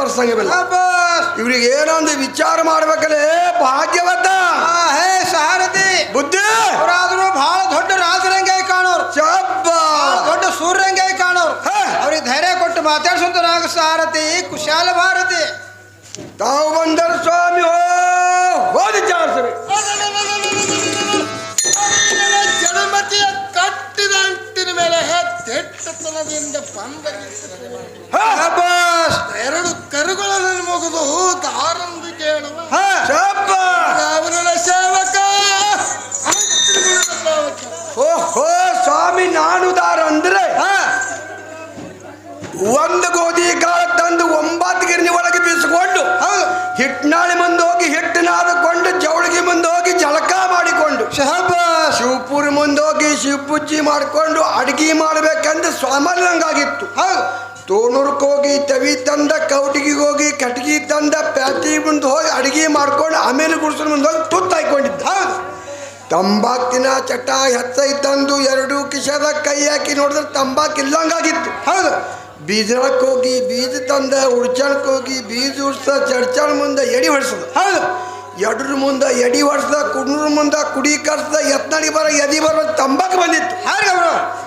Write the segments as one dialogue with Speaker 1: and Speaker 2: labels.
Speaker 1: ಪ್ರಸಂಗವಿಲ್ಲ.
Speaker 2: ಶಾಬಾಸ್
Speaker 1: ಇವ್ರಿಗೆ ಏನೊಂದು ವಿಚಾರ ಮಾಡ್ಬೇಕಲ್ಲೇ ಭಾಗ್ಯವತ!
Speaker 2: ಆ, ಹೇ ಸಾರಥಿ!
Speaker 1: ಬುದ್ಧಿ!
Speaker 2: ಅವರಾದ್ರೂ ಬಹಳ ದೊಡ್ಡ ರಾಜರಂಗೆ ಕಾಣೋರು.
Speaker 1: ಶಬ್ಬ
Speaker 2: ಬಹಳ ದೊಡ್ಡ ಸೂರ್ಯಂಗೆ ಕಾಣೋರು.
Speaker 1: ಹಾ.
Speaker 2: ಅವ್ರಿಗೆ ಧೈರ್ಯ ಕೊಟ್ಟು ಮಾತಾಡ್ಸೋಂತರಾಗ ಸಾರಥಿ ಕುಶಾಲ ಭಾರತಿ.
Speaker 1: ತಾವು ಬಂದರು ಸ್ವಾಮಿ ಹೋ ಹೋದಿ ಚಾರಿಸ್ರಿ.
Speaker 3: ಜಡಮತಿಯ ಕಟ್ಟಿದ ಅಂಟಿನ ಮೇಲೆ ದಿಟ್ಟತನದಿಂದ
Speaker 2: ಶಾಬಾಸ್
Speaker 3: ಎರಡು ಕರುಗಳನ್ನು ಮುಗಿದು ದಾರಂದು ಕೇಳುವ. ಸೇವಕ.
Speaker 1: ಓಹೋ ಸ್ವಾಮಿ ನಾನು ದಾರ ಅಂದ್ರೆ? ಒಂದು ಗೋಧಿ ಕಾಳ ತಂದು ಒಂಬತ್ತು ಗಿರಣಿ ಒಳಗೆ ಬೀಸಿಕೊಂಡು ಹಿಟ್ನಾಳಿ ಮುಂದೆ ಶಿವಪುರಿ ಮುಂದೆ ಹೋಗಿ ಶಿವಪೂಜೆ ಮಾಡಿಕೊಂಡು ಅಡಿಗೆ ಮಾಡಬೇಕಂದ್ರೆ ಸ್ವಾಮಲ್ಯಂಗಾಗಿತ್ತು
Speaker 2: ಹೌದು.
Speaker 1: ತೋಣೂರ್ಗೆ ಹೋಗಿ ತವಿ ತಂದ ಕೌಟಿಗೆ ಹೋಗಿ ಕಟ್ಗಿ ತಂದ ಪ್ಯಾಟಿ ಮುಂದೆ ಹೋಗಿ ಅಡಿಗೆ ಮಾಡ್ಕೊಂಡು ಆಮೇಲೆ ಗುಡಿಸಲ ಮುಂದೆ ಹೋಗಿ ತುತ್ತು ಹಾಕೊಂಡಿದ್ದ
Speaker 2: ಹೌದು.
Speaker 1: ತಂಬಾಕಿನ ಚಟ ಹೆಚ್ಚೈ ತಂದು ಎರಡು ಕಿಶದ ಕೈ ಹಾಕಿ ನೋಡಿದ್ರೆ ತಂಬಾಕು ಇಲ್ಲಂಗಾಗಿತ್ತು.
Speaker 2: ಹೌದು.
Speaker 1: ಬೀಜಕ್ಕೆ ಹೋಗಿ ಬೀಜ ತಂದ ಉಡ್ಚಣಕ್ಕೆ ಹೋಗಿ ಬೀಜ ಉಡ್ಸ ಚಡ್ಚಣ ಮುಂದೆ ಎಡಿ ಹೊಡ್ಸೋದು.
Speaker 2: ಹೌದು.
Speaker 1: ಎಡ್ರ ಮುಂದೆ ಎಡಿ ಹೊಡ್ಸ್ದ ಕುಡ್ನೂರ ಮುಂದೆ ಕುಡಿ ಕರ್ಸ್ದ ಎತ್ತಡಿ ಬರ ಎದಿ ಬರ ತಂಬಾಕು ಬಂದಿತ್ತು.
Speaker 2: ಹಾಗೆ ಅವರು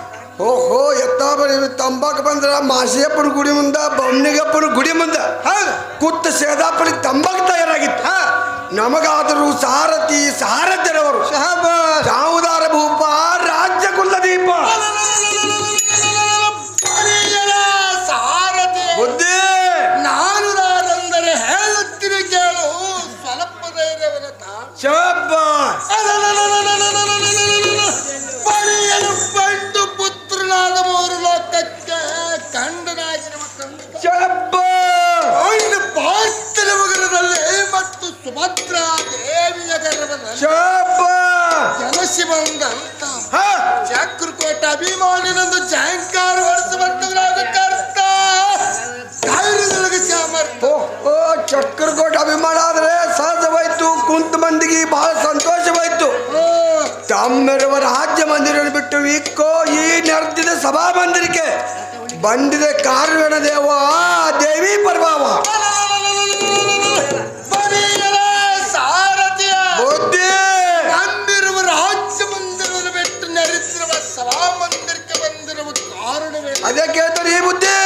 Speaker 1: ಓಹೋ ಎತ್ತ ಬರೀ ತಂಬಾಕು ಬಂದ್ರ ಮಾಸಿಯಪ್ಪನ ಗುಡಿ ಮುಂದೆ ಬೊಮ್ಮನಿಗಪ್ಪನ ಗುಡಿ ಮುಂದೆ.
Speaker 2: ಹಾಂ
Speaker 1: ಕುತ್ತ ಸೇದಾಪುರಿ ತಂಬಾಕು ತಯಾರಾಗಿತ್ತು.
Speaker 2: ಹಾಂ.
Speaker 1: ನಮಗಾದರೂ ಸಾರಥಿ ಸಾರಥ್ಯರವರು.
Speaker 2: ಶಾಬಾಸ್
Speaker 1: ಯಾವುದಾರ
Speaker 3: ಲೋಕಕ್ಕ ಕಂಡನಾಗಿರುವ ಕಂದಪ್ಪ ಪಾತ್ರ ನಗರದಲ್ಲಿ ಮತ್ತು ಸುಭದ್ರ ದೇವಿಯ ಗರ್ಭದಲ್ಲಿ ಜನಸಿ ಬಂದಂತ ಚಾಕೃಕೋಟ ಅಭಿಮಾನಿನೊಂದು ಜಯಂಕಾರ
Speaker 1: ಕಿವಿಕೋ ಈ ನಡೆದಿದ ಸಭಾ ಮಂದಿರಕ್ಕೆ ಬಂದಿದೆ ಕಾರಣ ದೇವ ದೇವಿ
Speaker 3: ಪರ್ವಾವ.
Speaker 1: ಬುದ್ಧಿ.
Speaker 3: ಬಂದಿರುವ ರಾಜ್ಯ ಮಂದಿರಕ್ಕೆ ಬಂದಿರುವ ಕಾರಣವೇ
Speaker 1: ಈ ಬುದ್ಧಿ.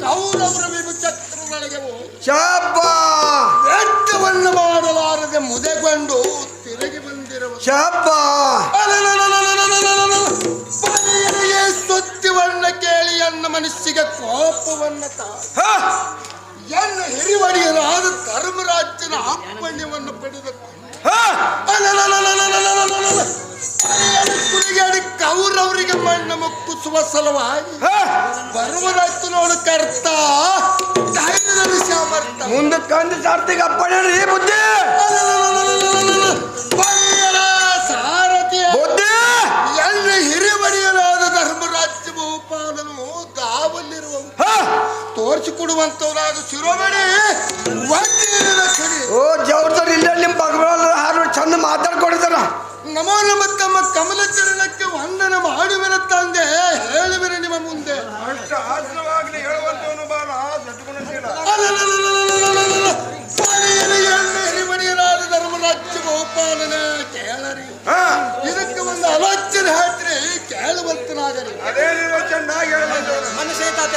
Speaker 3: ಕೌರವರ
Speaker 1: ಚಕ್ರ
Speaker 3: ನನಗೆ ಶಾಪ ಕಂಡು ತಿರುಗಿ ಬಂದಿರುವ ಶಾಪ ಸುತ್ತಿವನ್ನ ಕೇಳಿ ಎನ್ನ ಮನಸ್ಸಿಗೆ ಕೋಪವನ್ನ ಎನ್ನ ಹಿರಿವಡಿಯರಾದ ಧರ್ಮರಾಜ್ಯನ ಆತ್ಮಣ್ಯವನ್ನು
Speaker 1: ಪಡೆದ
Speaker 3: ಕುರಿಗಾಡಿ ಕೌರವರಿಗೆ ಮಾಡಿ ನಮಗ್ ಕುಸುವ
Speaker 1: ಸಲುವಾಗಿ
Speaker 3: ಬರುವುದಾಯ್ತು ನೋಡು ಕರ್ತ. ಧೈರ್ಯದಲ್ಲಿ ಸಾಮರ್ಥ
Speaker 1: ಮುಂದೆ ಕಂದು ಸಾರ್ತಿಗೆ ಅಪ್ಪಣೆ ಬುದ್ಧಿ?
Speaker 3: ಸಾರಥಿ.
Speaker 1: ಬುದ್ಧಿ?
Speaker 3: ಎಲ್ಲಿ ಧರ್ಮರಾಜ್ಯ ಬಹುಪಾಲನು ದಾವಲ್ಲಿರುವ ಶಿರೋಮಣಿ
Speaker 1: ಓ ಜೌಡ ನಮ್ಮ
Speaker 3: ತಮ್ಮ ಕಮಲ ಚರಣಕ್ಕೆ ವಂದನ ಮಾಡುವಿನ ತಂದೆ? ಹೇಳುವಿರಿ ನಿಮ್ಮ ಮುಂದೆ. ಹೇಳುವಂತವನು ಬಾಲ ಹಿರಿಮಣಿಯರಾದ ಧರ್ಮರಾಜ್ಯ ಗೋಪಾಲನ ಕೇಳರಿ. ಇದಕ್ಕೆ ಒಂದು ಆಲೋಚನೆ ಚೆನ್ನಾಗಿ ಕೇಳುವಂತನಾಗರಿ
Speaker 1: ಮನಸ್ಸೇ ತಾತ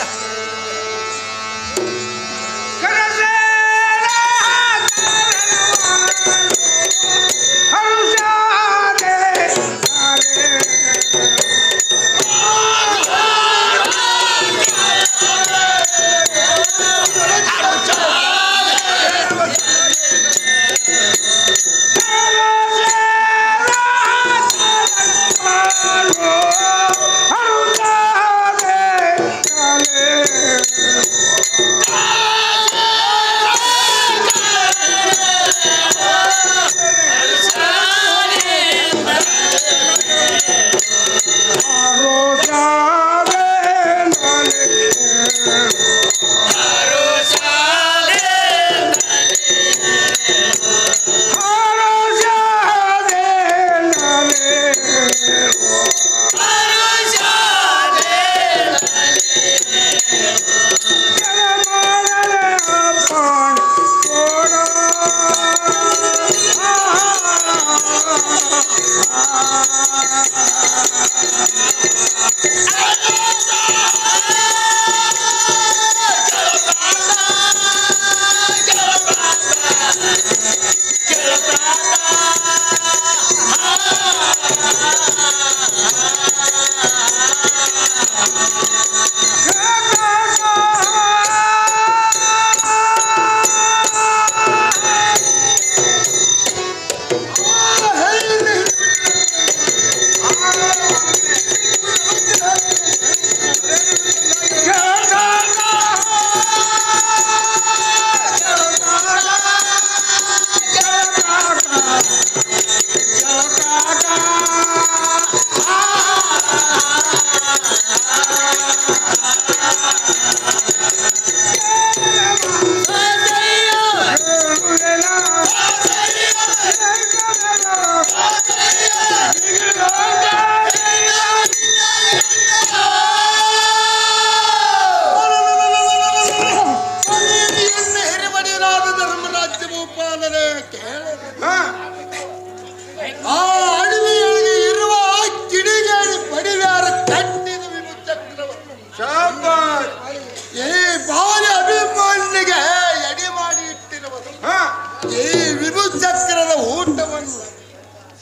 Speaker 1: ಚಕ್ರದ ಊಟವನ್ನು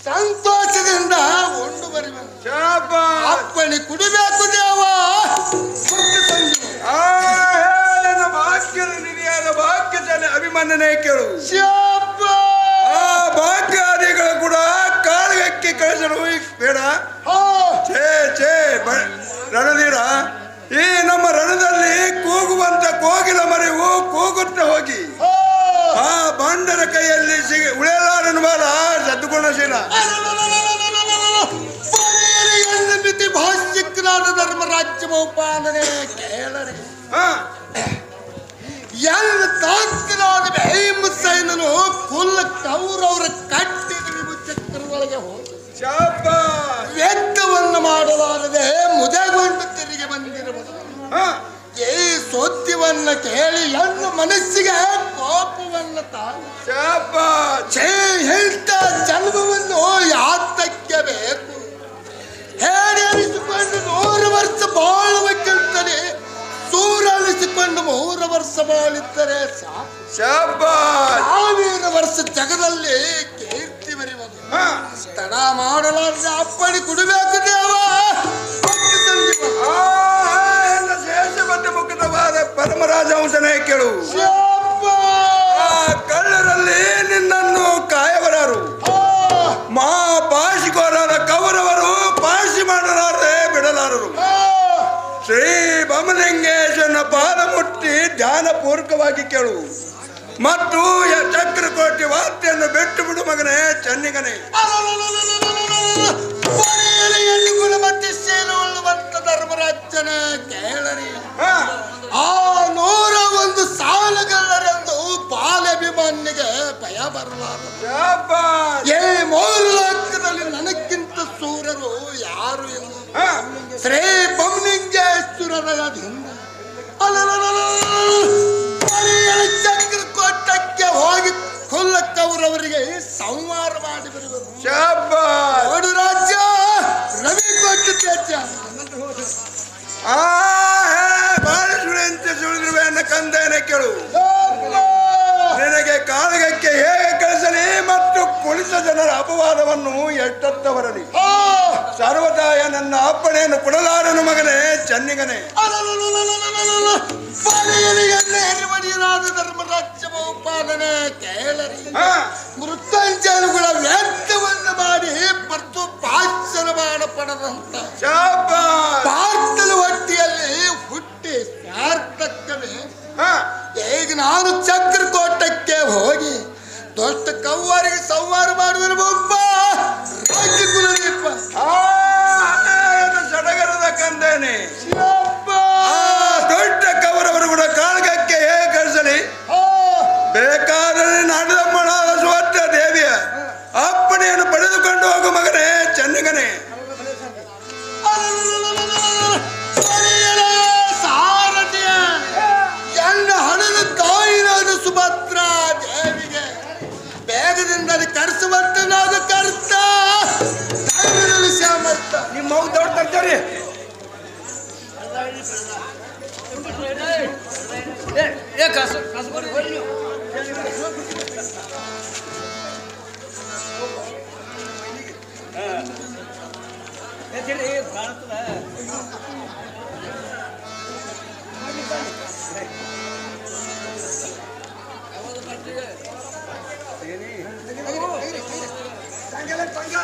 Speaker 2: ಸಂತೋಷದಿಂದ ಉಂಡು
Speaker 1: ಬರುವನು
Speaker 3: ಅಪ್ಪಣೆ ಕುಡಿಬೇಕು ದೇವ.
Speaker 4: ಅಭಿಮನ್ನನೆ ಕೇಳು. ಭಾಗ್ಯಾದಿಗಳು ಕೂಡ ಕಾಳಗಕ್ಕೆ ಕಳಿಸಲು ಬೇಡ. ಛೇ ಛೇ ರಣಧೀರ. ಈ ನಮ್ಮ ರಣದಲ್ಲಿ ಕೂಗುವಂತ ಕೋಗಿಲ ಮರೆವು ಕೂಗುತ್ತಾ ಹೋಗಿ. ಆ ಬಾಂಡರ ಕೈಯಲ್ಲಿ ಸಿಗ ಉಳಿಯಲಾರನ ಬಾಲ ಸದ್ಗುಣಶೀಲ
Speaker 3: ಮಿತಿ ಭಾಷ್ಯಕ್ರಾದ ಧರ್ಮ ರಾಜ್ಯ ಬಹುಪಾಲನೆ ಕೇಳರಿ.
Speaker 4: ಹಂಸನೇ ಕೇಳು! ಆ ಕಳ್ಳರಲ್ಲಿ ನಿನ್ನನ್ನು
Speaker 3: ಕಾಯಬರಾರು!
Speaker 4: ಮಾ ಪಾಶಿಕೋರರ ಕವರವರು ಪಾಶಿ ಮಾಡಲಾರದೆ ಬಿಡಲಾರರು! ಶ್ರೀ ಬಮಲಿಂಗೇಶನ ಪಾದ ಮುಟ್ಟಿ ಧ್ಯಾನ ಪೂರ್ವಕವಾಗಿ ಕೇಳು ಮತ್ತು ಚಕ್ರಕೋಟಿ ವಾರ್ತೆಯನ್ನು ಬಿಟ್ಟು ಬಿಡು ಮಗನೇ ಚೆನ್ನಿಗನೇ
Speaker 3: ಧರ್ಮರಾಜನ ಕೇಳರಿ ಆ ನೂರ ಒಂದು ಸಾಲಗಾರರೆಂದು ಬಾಲಭಿಮಾನಿಗೆ ಭಯ ಬರಲಾರದು. ಏ ಮೂರು ಲೋಕದಲ್ಲಿ ನನಗಿಂತ ಸೂರರು ಯಾರು ಇಲ್ಲ ಶ್ರೀ ಚಕ್ರ ಕೋಟಕ್ಕೆ ಹೋಗಿ ಕೊಲ್ಲಕ್ಕವರವರಿಗೆ ಸಂಹಾರ ಮಾಡಿ
Speaker 4: ಶಾಬಾಸ್.
Speaker 3: ನೋಡು ರಾಜ್ಯ ರವಿ ಕೊಟ್ಟು ತೇಜ
Speaker 4: ಆ, ಅನ್ನ ಕಂದೇನೆ ಕೇಳು. ನಿನಗೆ ಕಾಳಗಕ್ಕೆ ಹೇಗೆ ಕಳಿಸಲಿ ಮತ್ತು ಕುಳಿತ ಜನರ ಅಪವಾದವನ್ನು ಎಟ್ಟತ್ತವರಲಿ ಸರ್ವದಾಯ ನನ್ನ ಅಪ್ಪಣೆಯನ್ನು ಕೊಡಲಾರನು ಮಗನೇ ಚೆನ್ನಿಗನೇ.
Speaker 3: ನೆರವಡಿಯಲಾದ ಧರ್ಮರಾಜ್ಯ ಬಹುಪಾಲನೆ ಕೇಳರಿ
Speaker 4: ಹಾ,
Speaker 3: ಮೃತ್ಯುಂಜಯನುಗಳ ವ್ಯರ್ಥವನ್ನು ಮಾಡಿ ಮತ್ತು ಪಾಶ್ಚರ ಮಾಡ ಪಡೆದಂತ
Speaker 1: பாரு ஏ காசு காசு போட்டு கொஞ்சம் பங்கா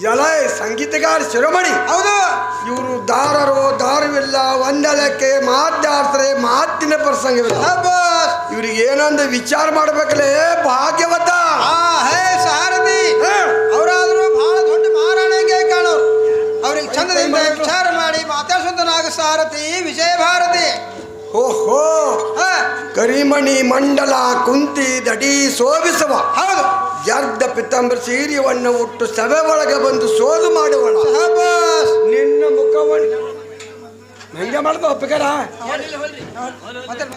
Speaker 1: ಎಲ್ಲ ಸಂಗೀತಗಾರ ಶಿರೋಮಣಿ.
Speaker 2: ಹೌದು.
Speaker 1: ಇವರು ದಾರರು ದಾರವಿಲ್ಲ ಒಂದಲಕ್ಕೆ ಮಾತಾಡ್ತಾರೆ ಮಾತಿನ ಪ್ರಸಂಗವಿಲ್ಲ. ಇವ್ರಿಗೆ ಏನೊಂದು ವಿಚಾರ ಮಾಡ್ಬೇಕಲ್ಲ ಭಾಗ್ಯವತ.
Speaker 2: ಆ ಹೇ ಸಾರಥಿ. ಅವರಾದರೂ ಬಹಳ ದೊಡ್ಡ ಮಹಾರಾಣಿಗೆ ಕಾಣೋರು. ಅವ್ರಿಗೆ ಚಂದದಿಂದ ವಿಚಾರ ಮಾಡಿ ಮಾತಾಡ್ಸಂತನಾಗ ಸಾರಥಿ ವಿಜಯ ಭಾರತಿ.
Speaker 1: ಓಹೋ. ಕರಿಮಣಿ ಮಂಡಲ ಕುಂತಿ ದಡಿ ಶೋಭಿಸುವ
Speaker 2: ಹೌದು.
Speaker 1: ಜರ್ದ ಪಿತಾಂಬರ ಸೀರಿಯವನ್ನು ಉಟ್ಟು ಸಭೆ ಒಳಗೆ ಬಂದು ಸೋಲು ಮಾಡುವಳ
Speaker 2: ಶಹಬ್ಬಾಸ್.
Speaker 1: ನಿನ್ನ ಮುಖವನ್ನು ಹೆಂಗೆ ಮಾಡ್ದ ಒಪ್ಪಿಗಾರ?
Speaker 2: ಮಾತಾಡ್-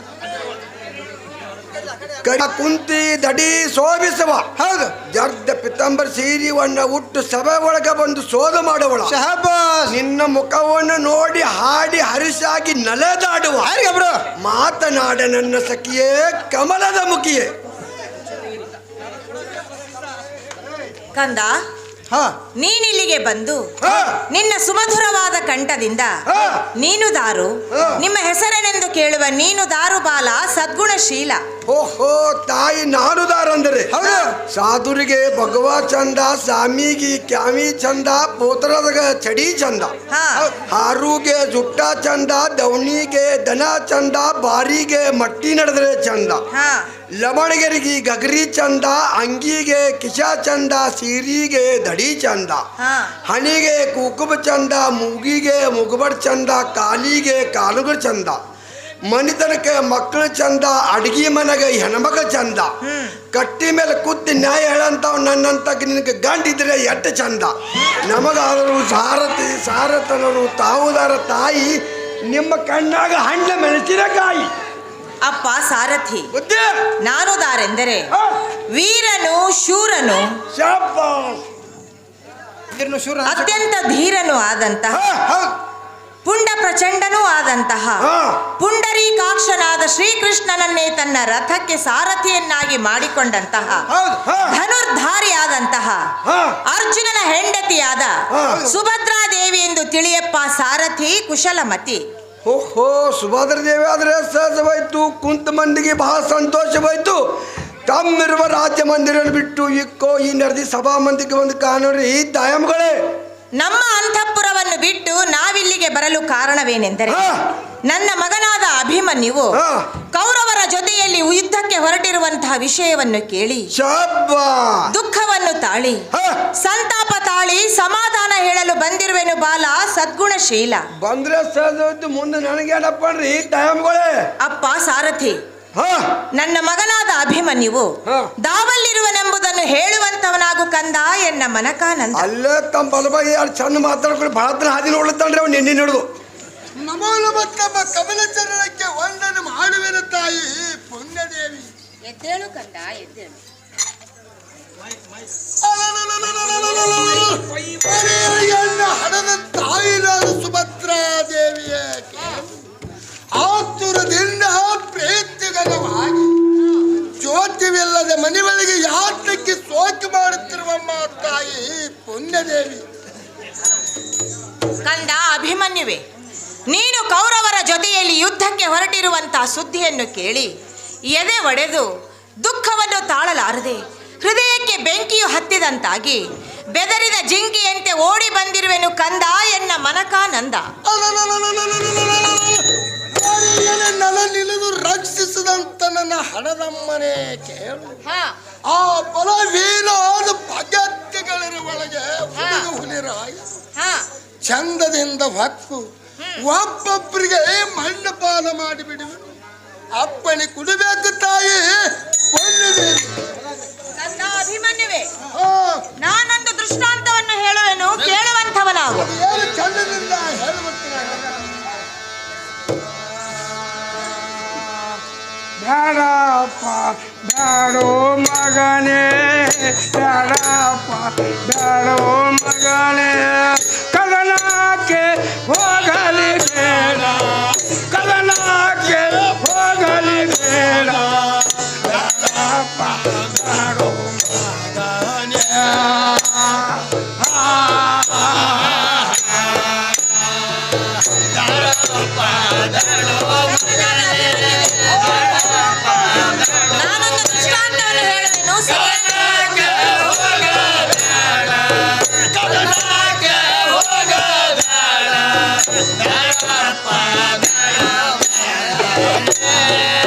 Speaker 1: ಕುಂತಿ ದಡಿ ಸೋಬಿಸುವ.
Speaker 2: ಹೌದು.
Speaker 1: ಜರ್ದ ಪಿತಾಂಬರ ಸೀರಿಯನ್ನ ಉಟ್ಟು ಸಭೆ ಒಳಗೆ ಬಂದು ಸೋಲು ಮಾಡುವಳ. ನಿನ್ನ ಮುಖವನ್ನು ನೋಡಿ ಹಾಡಿ ಹರಿಸಾಗಿ ನಲೆದಾಡುವ. ಮಾತನಾಡ ನನ್ನ ಸಖಿಯೇ ಕಮಲದ ಮುಖಿಯೇ.
Speaker 5: ಕಂದ ನೀನಿಲ್ಲಿಗೆ ಬಂದು ನಿನ್ನ ಸುಮಧುರವಾದ ಕಂಠದಿಂದ ನೀನು ದಾರು ನಿಮ್ಮ ಹೆಸರೇನೆಂದು ಕೇಳುವ ನೀನು ದಾರು ಬಾಲ ಸದ್ಗುಣಶೀಲ.
Speaker 1: ಓಹೋ ತಾಯಿ ನಾನುದಾರಂದರೆ
Speaker 2: ಹೌದು.
Speaker 1: ಸಾಧುರಿಗೆ ಭಗವ ಚಂದ ಸ್ವಾಮಿಗೆ ಕ್ಯಾಮಿ ಚಂದ ಪೋತ್ರದ ಚಡಿ ಚಂದ. ಹಾರುಗೆ ಜುಟ್ಟ ಚಂದ ದವಣಿಗೆ ದನ ಚಂದ ಬಾರಿಗೆ ಮಟ್ಟಿ ನಡೆದ್ರೆ ಚಂದ.
Speaker 5: ಹಾ
Speaker 1: ಲವಣಗೆರಿಗೆ ಗಗರಿ ಚಂದ ಅಂಗಿಗೆ ಕಿಶ ಚಂದ ಸೀರಿಗೆ ದಡಿ ಚಂದ. ಹಣಿಗೆ ಕುಕುಮ ಚಂದ ಮೂಗಿಗೆ ಮುಗುಬಡ್ ಚಂದ ಕಾಲಿಗೆ ಕಾಲುಗಳು ಚಂದ. ಮನಿತನಕ್ಕೆ ಮಕ್ಕಳು ಚಂದ ಅಡಿಗೆ ಮನೆಗೆ ಹೆಣ್ಮಕ್ಳು ಚಂದ. ಕಟ್ಟಿ ಮೇಲೆ ಕೂತಿ ನ್ಯಾಯ ಹೇಳಂತ ನನ್ನಂತ ನಿನಗೆ ಗಂಡಿದ್ರೆ ಎಟ್ಟು ಚಂದ. ನಮಗಾದರೂ ಸಾರಥಿ ಸಾರಥನರು ತಾವುದಾರ ತಾಯಿ ನಿಮ್ಮ ಕಣ್ಣಾಗ ಹಣ್ಣ ಮೆಣಸಿನಕಾಯಿ
Speaker 5: ಅಪ್ಪ ಸಾರಥಿ. ನಾನು ದಾರೆಂದರೆ ವೀರನು ಶೂರನು ಅತ್ಯಂತ ಧೀರನು ಆದಂತಹ ಪುಂಡ ಪ್ರಚಂಡನೂ ಆದಂತಹ. ಪುಂಡರೀಕಾಕ್ಷನಾದ ಶ್ರೀಕೃಷ್ಣನನ್ನೇ ತನ್ನ ರಥಕ್ಕೆ ಸಾರಥಿಯನ್ನಾಗಿ ಮಾಡಿಕೊಂಡಂತಹ ಧನುರ್ಧಾರಿಯಾದಂತಹ ಅರ್ಜುನನ ಹೆಂಡತಿಯಾದ. ಸುಭದ್ರಾದೇವಿ ಎಂದು ತಿಳಿಯಪ್ಪ ಸಾರಥಿ ಕುಶಲಮತಿ.
Speaker 1: ಓಹೋ ಸುಭದ್ರ ದೇವಿ ಆದರೆ ಸಹಜವಾಯ್ತು. ಕುಂತ ಮಂದಿಗೆ ಬಹಳ ಸಂತೋಷವಾಯಿತು. ತಮ್ಮಿರುವ ರಾಜ್ಯ ಮಂದಿರ ಬಿಟ್ಟು ಇಕ್ಕೋ, ಈ ನರದಿ ಸಭಾ ಮಂದಿಗೆ ಒಂದು ಕಾನೂರಿ ದಾಯಮ್ಗಳೇ
Speaker 5: ನಮ್ಮ ಅಂತಃಪುರವನ್ನು ಬಿಟ್ಟು ನಾವಿಲ್ಲಿಗೆ ಬರಲು ಕಾರಣವೇನೆಂದರೆ ನನ್ನ ಮಗನಾದ ಅಭಿಮನ್ಯುವು. ಕೌರವರ ಜೊತೆಯಲ್ಲಿ ಯುದ್ಧಕ್ಕೆ ಹೊರಟಿರುವಂತಹ ವಿಷಯವನ್ನು ಕೇಳಿ ದುಃಖವನ್ನು ತಾಳಿ. ಸಂತಾಪ ತಾಳಿ ಸಮಾಧಾನ ಹೇಳಲು ಬಂದಿರುವೆನು ಬಾಲ ಸದ್ಗುಣಶೀಲ.
Speaker 1: ಬಂದ್ರೆ ಮುಂದೆ ನನಗೆ
Speaker 5: ಅಪ್ಪ ಸಾರಥಿ ನನ್ನ ಮಗನಾದ
Speaker 1: ಹಾ.
Speaker 5: ದಾವಲ್ಲಿರುವನೆಂಬುದನ್ನು ಹೇಳುವಂತವನಾಗು ಕಂದ ಎನ್ನ ಮನಕಾನಂದ.
Speaker 1: ಅಲ್ಲೇ ತಮ್ಮ ಬಲಬಾಯಿ ಎರಡು ಚಂದ ಮಾತಾಡ್ಕೊಂಡು ಭಾಳ ಹಾದಿ ನೋಡ್ಲತ್ತಾನ್ರಿ ಅವ್ನು ನಿನ್ನೆ ನೋಡುದು
Speaker 3: ನಮೋ ನಮ ತಮ್ಮ ಕಮಲ ಚರಣಕ್ಕೆ ವಂದನೆ ಮಾಡುವೆನ ತಾಯಿ ಪುಣ್ಯದೇವಿ.
Speaker 5: ಎದ್ದೇಳು ಕಂದ ಎದ್ದೇಳು.
Speaker 3: ಹಣದ ತಾಯಿನಾದ ಸುಭದ್ರಾ ದೇವಿಯ ಆತುರದಿಂದ ಪ್ರೀತಿಗರವಾಗಿ ಜ್ಯೋತಿವಿಲ್ಲದೆ ಒಳಗೆ ಯಾತಕ್ಕೆ ಸೋಕಿ ಮಾಡುತ್ತಿರುವಮ್ಮ ತಾಯಿ ಪುಣ್ಯದೇವಿ.
Speaker 5: ಕಂದ ಅಭಿಮನ್ಯುವೆ ನೀನು ಕೌರವರ ಜೊತೆಯಲ್ಲಿ ಯುದ್ಧಕ್ಕೆ ಹೊರಟಿರುವಂತಹ ಸುದ್ದಿಯನ್ನು ಕೇಳಿ ಎದೆ ಒಡೆದು ದುಃಖವನ್ನು ತಾಳಲಾರದೆ ಹೃದಯಕ್ಕೆ ಬೆಂಕಿಯು ಹತ್ತಿದಂತಾಗಿ ಬೆದರಿದ ಜಿಂಕೆಯಂತೆ ಓಡಿ ಬಂದಿರುವೆನು ಕಂದ ಎನ್ನ ಮನಕಾನಂದ.
Speaker 3: ನಲ ನಿಲಿದು ರಕ್ಷಿಸಿದಂತ ನನ್ನ ಹಣದಮ್ಮನೆ ಕೇಳು. ಆ ಬಲವೀನಾದ ಭಗತ್ಯಗಳಿರ ಒಳಗೆ ಹುಡುಗ ಹುಲಿರಾಯ. ಚಂದದಿಂದ ಹಕ್ಕು. ಒಬ್ಬೊಬ್ಬರಿಗೆ ಮಂಡಪಾನ ಮಾಡಿಬಿಡುವೆ ಅಪ್ಪಣೆ ಕುಡಿಬೇಕು ತಾಯಿ.
Speaker 5: ಅಭಿಮನ್ಯುವೆ. ನಾನೊಂದು ದೃಷ್ಟಾಂತವನ್ನು ಹೇಳುವೆನು ಕೇಳುವಂಥವನಾಗು.
Speaker 3: ಚಂದದಿಂದ ಹೇಳುವಂತ
Speaker 4: ಬೇಡಪ್ಪ ಬೇಡೋ ಮಗನೇ ಬೇಡಪ್ಪ ಬೇಡೋ ಮಗನೇ. ಕದನಕ್ಕೆ ಹೋಗಲಿ ಬೇಡ. ಬೇಡಪ್ಪ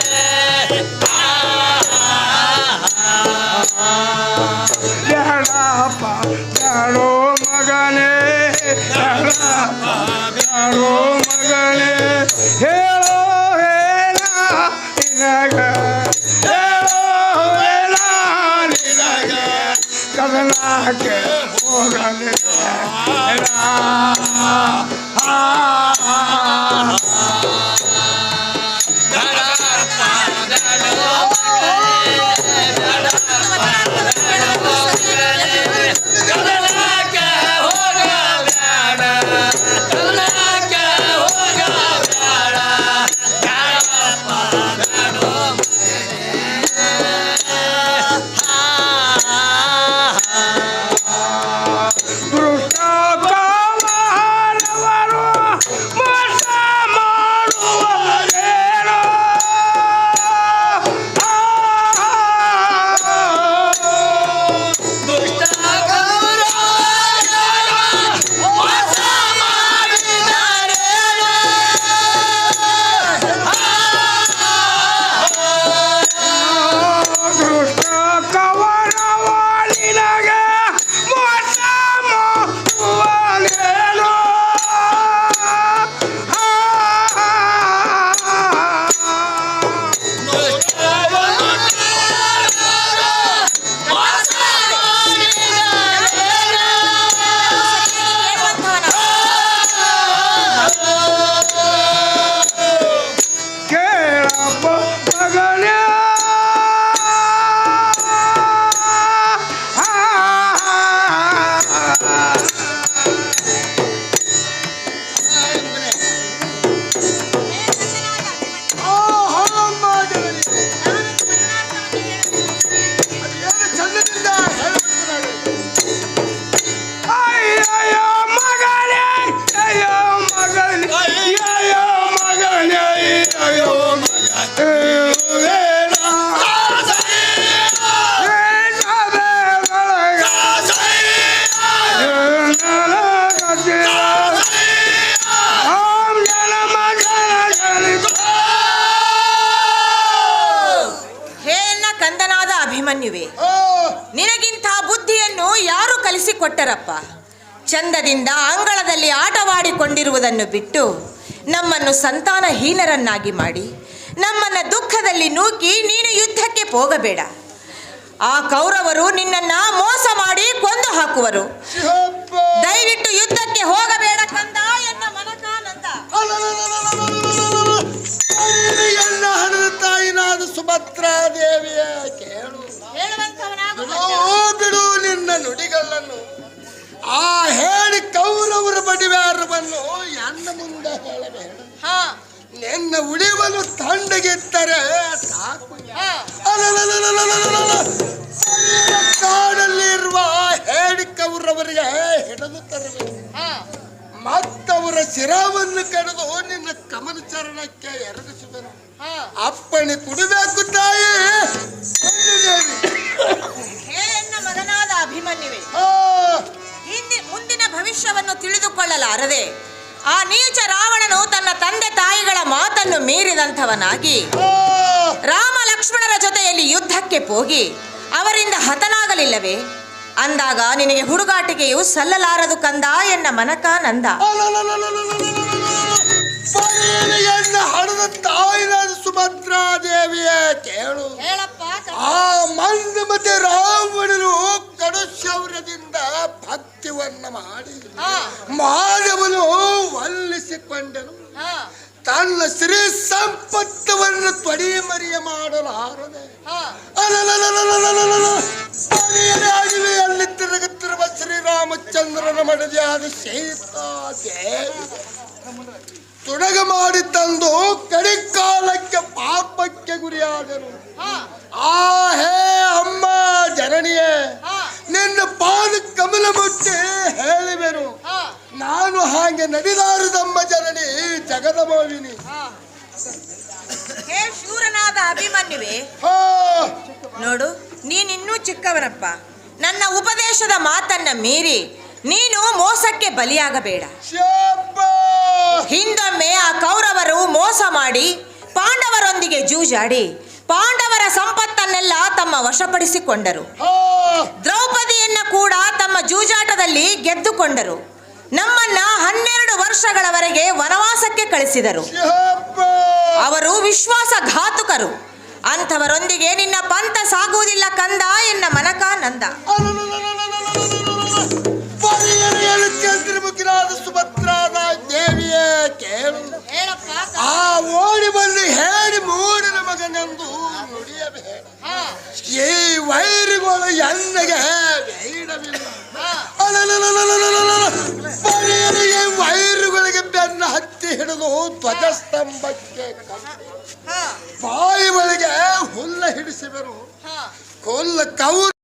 Speaker 3: ಚಂದದಿಂದ
Speaker 5: ಅಂಗಳದಲ್ಲಿ ಆಟವಾಡಿಕೊಂಡಿರುವುದನ್ನು ಬಿಟ್ಟು ನಮ್ಮನ್ನು ಸಂತಾನಹೀನರನ್ನಾಗಿ ಮಾಡಿ ನಮ್ಮನ್ನು ದುಃಖದಲ್ಲಿ ನೂಕಿ ನೀನು ಯುದ್ಧಕ್ಕೆ ಹೋಗಬೇಡ. ಆ ಕೌರವರು ನಿನ್ನನ್ನು ಮೋಸ ಮಾಡಿ ಕೊಂದು ಹಾಕುವರು. ದಯವಿಟ್ಟು ಯುದ್ಧಕ್ಕೆ ಹೋಗಬೇಡ ಕಂದ ಎನ್ನ ಮನಕಾನಂದ
Speaker 3: ತಾಯಿನಾದ ಸುಭದ್ರಾ ದೇವಿಯ ಕೇಳು ನಿನ್ನ ನುಡಿಗಳನ್ನು. ಆ ಹೇಳಿ ಕೌರವರು ಬಡಿವಾರವನ್ನು ಎನ್ನ ಮುಂದೆ ಹೇಳಬೇಡ. ನಿನ್ನ ಉಳಿವನು ತಂಡಗಿದ್ದರೆ ಸಾಕು. ಕಾಡಲ್ಲಿರುವ ಹೇಳಿ ಕೌರವರಿಗೆ ಹಿಡಿದು ತರಬೇಕು. ಮತ್ತವರ ಶಿರವನ್ನು ಕಡಿದು ನಿನ್ನ ಕಮಲ ಚರಣಕ್ಕೆ ಎರಗಿಸುವರು ಅಪ್ಪಣೆ ಕುಡಿಬೇಕು ತಾಯಿ.
Speaker 5: ಮಗನಾದ ಅಭಿಮನ್ಯುವೆ. ಹಿಂದಿ ಮುಂದಿನ ಭವಿಷ್ಯವನ್ನು ತಿಳಿದುಕೊಳ್ಳಲಾರದೆ ಆ ನೀಚ ರಾವಣನು ತನ್ನ ತಂದೆ ತಾಯಿಗಳ ಮಾತನ್ನು ಮೀರಿದಂಥವನಾಗಿ ರಾಮ ಲಕ್ಷ್ಮಣರ ಜೊತೆಯಲ್ಲಿ ಯುದ್ಧಕ್ಕೆ ಹೋಗಿ ಅವರಿಂದ ಹತನಾಗಲಿಲ್ಲವೇ ಅಂದಾಗ ನಿನಗೆ ಹುಡುಗಾಟಿಕೆಯು ಸಲ್ಲಲಾರದು ಕಂದ ಎನ್ನ ಮನಕ ನಂದ
Speaker 3: ಸುಭದ್ರಾದೇವಿಯೇ ಕೇಳು ಆ ಮಂದ ಮತ್ತೆ ಕಡು ಶೌರ್ಯದಿಂದ ಭಕ್ತ ನಾಟ್ಯವನ್ನ ಮಾಡಿ. ಮಾನವನು ವಲ್ಲಿಸಿಕೊಂಡನು. ತನ್ನ ಶ್ರೀ ಸಂಪತ್ತವನ್ನು ತ್ವಡಿ ಮರಿಯ ಮಾಡಲು ಹಾರದೆ ಅಲ್ಲಿ ತಿರುಗುತ್ತಿರುವ ಶ್ರೀರಾಮಚಂದ್ರನ ಮಡದಿಯಾದ ತೊಡಗ ಮಾಡಿ ತಂದು ಕಡಿಕಾಲಕ್ಕೆ ಪಾಪಕ್ಕೆ ಗುರಿಯಾದನು. ಆ ಹೇ ಅಮ್ಮ ಜನನಿಯೇ. ನಿನ್ನ ಪಾದ ಕಮಲ ಮುಟ್ಟೆ ಹೇಳಿವೆನು. ನಾನು ಹಾಗೆ ನಡೆದಾರದಮ್ಮ ಜನನಿ ಜಗದ ಮೋವಿನಿ
Speaker 5: ಹೇ ಶೂರನಾದ ಅಭಿಮನ್ಯುವೆ. ನೋಡು ನೀನಿನ್ನೂ ಚಿಕ್ಕವನಪ್ಪ. ನನ್ನ ಉಪದೇಶದ ಮಾತನ್ನ ಮೀರಿ ನೀನು ಮೋಸಕ್ಕೆ ಬಲಿಯಾಗಬೇಡ. ಹಿಂದೊಮ್ಮೆ ಆ ಕೌರವರು ಮೋಸ ಮಾಡಿ ಪಾಂಡವರೊಂದಿಗೆ ಜೂಜಾಡಿ ಪಾಂಡವರ ಸಂಪತ್ತನ್ನೆಲ್ಲ ತಮ್ಮ ವಶಪಡಿಸಿಕೊಂಡರು. ದ್ರೌಪದಿಯನ್ನ ಕೂಡ ತಮ್ಮ ಜೂಜಾಟದಲ್ಲಿ ಗೆದ್ದುಕೊಂಡರು. ನಮ್ಮನ್ನ ಹನ್ನೆರಡು ವರ್ಷಗಳವರೆಗೆ ವನವಾಸಕ್ಕೆ ಕಳಿಸಿದರು. ಅವರು ವಿಶ್ವಾಸಘಾತುಕರು. ಅಂಥವರೊಂದಿಗೆ ನಿನ್ನ ಪಂಥ ಸಾಗುವುದಿಲ್ಲ ಕಂದ ಎನ್ನ ಮನಕ ನಂದ
Speaker 3: ಅರಿಯರಿಯಲು ಚಂದ್ರಮುಖಿನಾದ ಸುಭದ್ರಾದ ದೇವಿಯ ಕೇಳು ಆ ಓಡಿ ಬಂದು ಹೇಳಿ ಮೂಡಿನ ಮಗನೆಂದು ನುಡಿಯಬೇಡ ಈ ವೈರಿಗಳು ಎನ್ನಗೆ ಬರೆಯರಿಗೆ ವೈರುಗಳಿಗೆ ಬೆನ್ನ ಹತ್ತಿ ಹಿಡಿದು ಧ್ವಜಸ್ತಂಭಕ್ಕೆ ಬಾಯಿ ಒಳಗೆ ಹುಲ್ಲ ಹಿಡಿಸಿದರು. ಹುಲ್ಲ ಕೌ